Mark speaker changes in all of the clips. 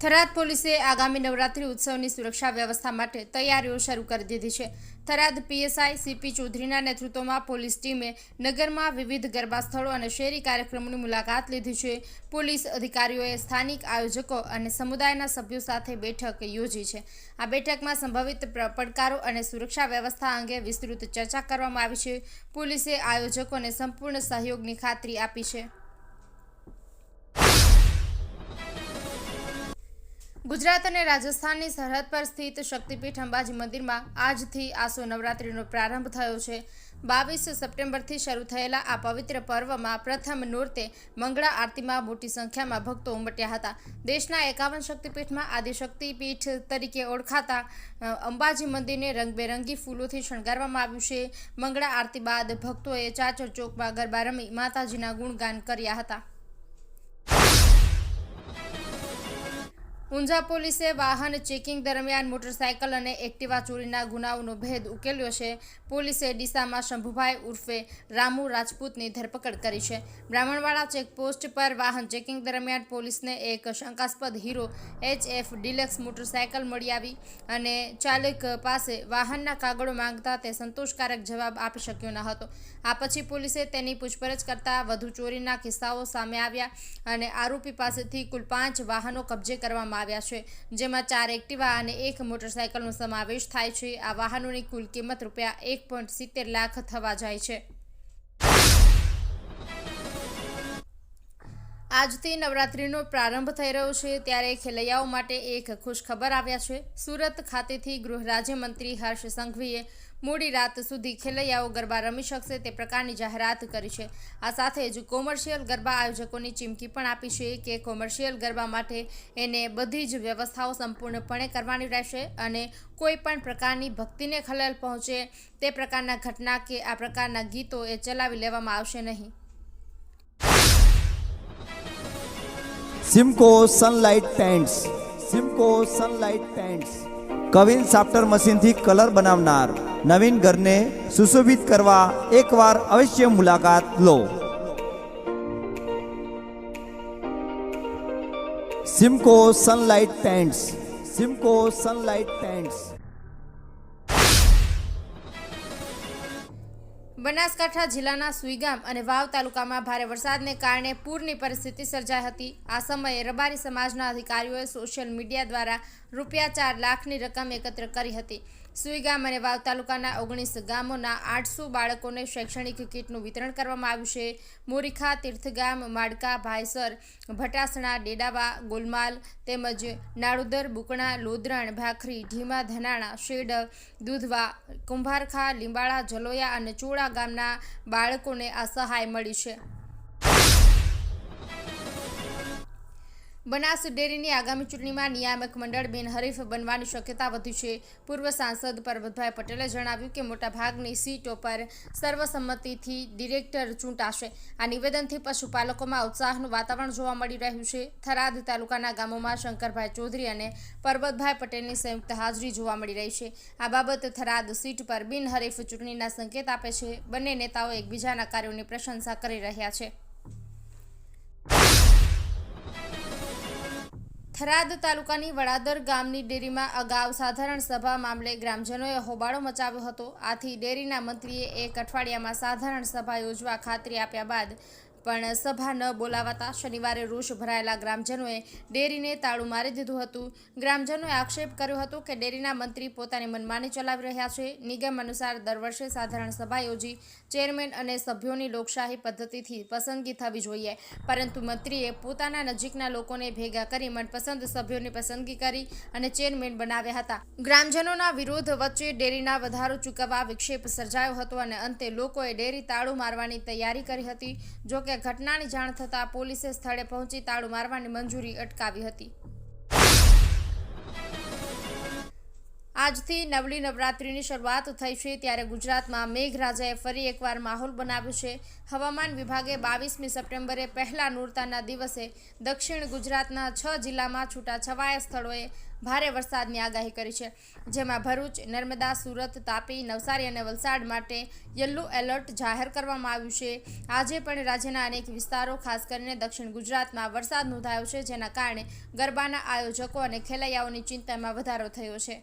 Speaker 1: થરાદ પોલીસે આગામી નવરાત્રી ઉત્સવની સુરક્ષા વ્યવસ્થા માટે તૈયારીઓ શરૂ કરી દીધી છે. થરાદ પીએસઆઈ સીપી ચૌધરીના નેતૃત્વમાં પોલીસ ટીમે નગરમાં વિવિધ ગરબા સ્થળો અને શેરી કાર્યક્રમોની મુલાકાત લીધી છે. પોલીસ અધિકારીઓએ સ્થાનિક આયોજકો અને સમુદાયના સભ્યો સાથે બેઠક યોજી છે. આ બેઠકમાં સંભવિત પડકારો અને સુરક્ષા વ્યવસ્થા અંગે વિસ્તૃત ચર્ચા કરવામાં આવી છે. પોલીસે આયોજકોને સંપૂર્ણ સહયોગની ખાતરી આપી છે. ગુજરાત અને રાજસ્થાનની સરહદ પર સ્થિત શક્તિપીઠ અંબાજી મંદિરમાં આજથી આસો નવરાત્રિનો પ્રારંભ થયો છે. બાવીસ સપ્ટેમ્બરથી શરૂ થયેલા આ પવિત્ર પર્વમાં પ્રથમ નોરતે મંગળા આરતીમાં મોટી સંખ્યામાં ભક્તો ઉમટ્યા હતા. દેશના એકાવન શક્તિપીઠમાં આદિશક્તિપીઠ તરીકે ઓળખાતા અંબાજી મંદિરને રંગબેરંગી ફૂલોથી શણગારવામાં આવ્યું છે. મંગળા આરતી બાદ ભક્તોએ ચાચર ચોકમાં ગરબા રમી માતાજીના ગુણગાન કર્યા હતા. ઊંઝા પોલીસે વાહન ચેકિંગ દરમિયાન મોટરસાયકલ અને એક્ટિવા ચોરીના ગુનાઓનો ભેદ ઉકેલ્યો છે. પોલીસે ડીસામાં શંભુભાઈ ઉર્ફે રામુ રાજપૂતની ધરપકડ કરી છે. બ્રાહ્મણવાડા ચેકપોસ્ટ પર વાહન ચેકિંગ દરમિયાન પોલીસને એક શંકાસ્પદ હીરો એચએફ ડિલેક્સ મોટરસાયકલ મળી આવી અને ચાલક પાસે વાહનના કાગળો માંગતા તે સંતોષકારક જવાબ આપી શક્યો ન હતો. આ પછી પોલીસે તેની પૂછપરછ કરતા વધુ ચોરીના કિસ્સાઓ સામે આવ્યા અને આરોપી પાસેથી કુલ પાંચ વાહનો કબજે કરવામાં આવ્યા છે, જેમાં ચાર એક્ટિવા અને એક મોટરસાયકલનો સમાવેશ થાય છે. આ વાહનોની કુલ કિંમત રૂપિયા એક સિત્તેર લાખ થવા જાય છે. આજથી નવરાત્રિનો પ્રારંભ થઈ રહ્યો છે, ત્યારે ખેલૈયાઓ માટે એક ખુશ ખબર આવ્યા છે. સુરત ખાતેથી ગૃહ રાજ્યમંત્રી હર્ષ સંઘવીએ મોડી રાત સુધી ખેલૈયાઓ ગરબા રમી શકશે તે પ્રકારની જાહેરાત કરી છે. આ સાથે જ કોમર્શિયલ ગરબા આયોજકોની ચીમકી પણ આપી છે કે કોમર્શિયલ ગરબા માટે એને બધી જ વ્યવસ્થાઓ સંપૂર્ણપણે કરવાની રહેશે અને કોઈ પણ પ્રકારની ભક્તિને ખલેલ પહોંચે તે પ્રકારના ઘટના કે આ પ્રકારના ગીતો એ ચલાવી લેવામાં આવશે નહીં.
Speaker 2: Simco Sunlight paints Simco Sunlight paints queen સાફ્ટર મશીનથી કલર બનાવનાર. નવીન ઘરને સુશોભિત કરવા એકવાર અવશ્ય મુલાકાત લો. Simco sunlight pants. Simco sunlight pants.
Speaker 1: Banaskantha જિલ્લાના સુઈગામ અને વાવ તાલુકામાં ભારે વરસાદને કારણે પૂરની પરિસ્થિતિ સર્જાઈ હતી. આ સમયે રબારી સમાજના અધિકારીઓએ સોશિયલ મીડિયા દ્વારા રૂપિયા ચાર લાખની રકમ એકત્ર કરી હતી. સુઈગામ અને વાવ તાલુકાના ઓગણીસ ગામોના આઠસો બાળકોને શૈક્ષણિક કીટનું વિતરણ કરવામાં આવ્યું છે. મોરીખા, તીર્થગામ, માડકા ભાયસર ભટાસણા, ડેડાવા, ગોલમાલ તેમજ નાળુદર, બુકણા, લોદરણ, ભાખરી, ઢીમા, ધનાણા, શેડ, દૂધવા, કુંભારખા, લીંબાળા, જલોયા અને ચોળા ગામના બાળકોને આ સહાય મળી છે. બનાસ ડેરીની આગામી ચૂંટણીમાં નિયામક મંડળ બિનહરીફ બનવાની શક્યતા વધી છે. પૂર્વ સાંસદ પરબતભાઈ પટેલે જણાવ્યું કે મોટાભાગની સીટો પર સર્વસંમતિથી ડિરેક્ટર ચૂંટાશે. આ નિવેદનથી પશુપાલકોમાં ઉત્સાહનું વાતાવરણ જોવા મળી રહ્યું છે. થરાદ તાલુકાના ગામોમાં શંકરભાઈ ચૌધરી અને પરબતભાઈ પટેલની સંયુક્ત હાજરી જોવા મળી રહી છે. આ બાબત થરાદ સીટ પર બિનહરીફ ચૂંટણીના સંકેત આપે છે. બંને નેતાઓ એકબીજાના કાર્યોની પ્રશંસા કરી રહ્યા છે. થરાદ તાલુકાની વડાદર ગામની ડેરીમાં અગાઉ સાધારણ સભા મામલે ગ્રામજનોએ હોબાળો મચાવ્યો હતો. આથી ડેરીના મંત્રીએ એક અઠવાડિયામાં સાધારણ સભા યોજવા ખાતરી આપ્યા બાદ પણ સભા ન બોલાવાતા શનિવારે રોષ ભરાયેલા ગ્રામજનોએ ડેરીને તાળું મારી દીધું હતું. ગ્રામજનોએ આક્ષેપ કર્યો હતો કે ડેરીના મંત્રી પોતાની મનમાની ચલાવી રહ્યા છે. નિગમ અનુસાર દર વર્ષે સાધારણ સભા યોજી ચેરમેન અને સભ્યોની લોકશાહી પદ્ધતિથી પસંદગી થવી જોઈએ. પરંતુ મંત્રીએ પોતાના નજીકના લોકોને ભેગા કરી મનપસંદ સભ્યોની પસંદગી કરી અને ચેરમેન બનાવ્યા હતા. ગ્રામજનોના વિરોધ વચ્ચે ડેરીના વધારો ચૂકવવા વિક્ષેપ સર્જાયો હતો અને અંતે લોકોએ ડેરી તાળું મારવાની તૈયારી કરી હતી. જો કે ઘટનાની જાણ થતાં પોલીસે સ્થળે પહોંચી તાળું મારવાની મંજૂરી અટકાવી હતી. આજથી નવલી નવરાત્રિની શરૂઆત થઈ છે ત્યારે ગુજરાતમાં મેઘરાજાએ ફરી એકવાર માહોલ બનાવ્યો છે. હવામાન વિભાગે બાવીસમી સપ્ટેમ્બરે પહેલા નૂરતાના દિવસે દક્ષિણ ગુજરાતના છ જિલ્લામાં છૂટાછવાયા સ્થળોએ ભારે વરસાદની આગાહી કરી છે. જેમાં ભરૂચ, નર્મદા, સુરત, તાપી, નવસારી અને વલસાડ માટે યલો એલર્ટ જાહેર કરવામાં આવ્યું છે. આજે પણ રાજ્યના અનેક વિસ્તારો, ખાસ કરીને દક્ષિણ ગુજરાતમાં વરસાદ નોંધાયો છે, જેના કારણે ગરબાના આયોજકો અને ખેલૈયાઓની ચિંતામાં વધારો થયો છે.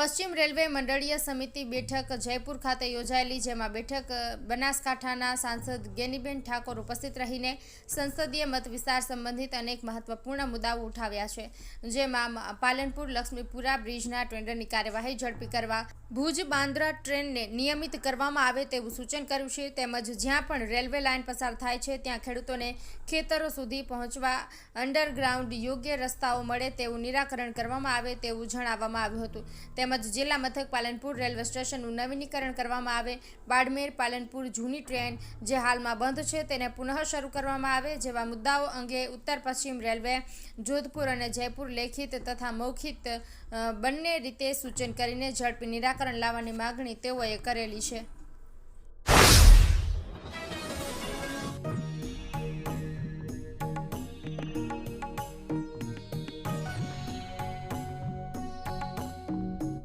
Speaker 1: પશ્ચિમ રેલવે મંડળીય સમિતિ બેઠક જયપુર ખાતે યોજાયેલી, જેમાં બેઠક બનાસકાંઠાના સાંસદ ગેનીબેન ઠાકોર ઉપસ્થિત રહીને સંસદીય મત વિસ્તાર સંબંધિત અનેક મહત્વપૂર્ણ મુદ્દાઓ ઉઠાવ્યા છે, જેમાં પાલનપુર, લક્ષ્મીપુરા બ્રિજના ટેન્ડરની કાર્યવાહી ઝડપી કરવા, ભુજ બાંદ્રા ટ્રેનને નિયમિત કરવામાં આવે તેવું સૂચન કર્યું છે, તેમજ જ્યાં પણ રેલવે લાઇન પસાર થાય છે, ત્યાં ખેડૂતોને ખેતરો સુધી પહોંચવા અંડરગ્રાઉન્ડ યોગ્ય રસ્તાઓ મળે તેવું નિરાકરણ કરવામાં આવે તેવું જણાવવામાં આવ્યું હતું તેમજ જિલ્લા મથક પાલનપુર રેલવે સ્ટેશનનું નવીનીકરણ કરવામાં આવે. બાડમેર પાલનપુર જૂની ટ્રેન જે હાલમાં બંધ છે તેને પુનઃ શરૂ કરવામાં આવે. જેવા મુદ્દાઓ અંગે ઉત્તર પશ્ચિમ રેલવે જોધપુર અને જયપુર લેખિત તથા મૌખિત બંને રીતે સૂચન કરીને ઝડપી નિરાકરણ લાવવાની માગણી તેઓએ કરેલી છે.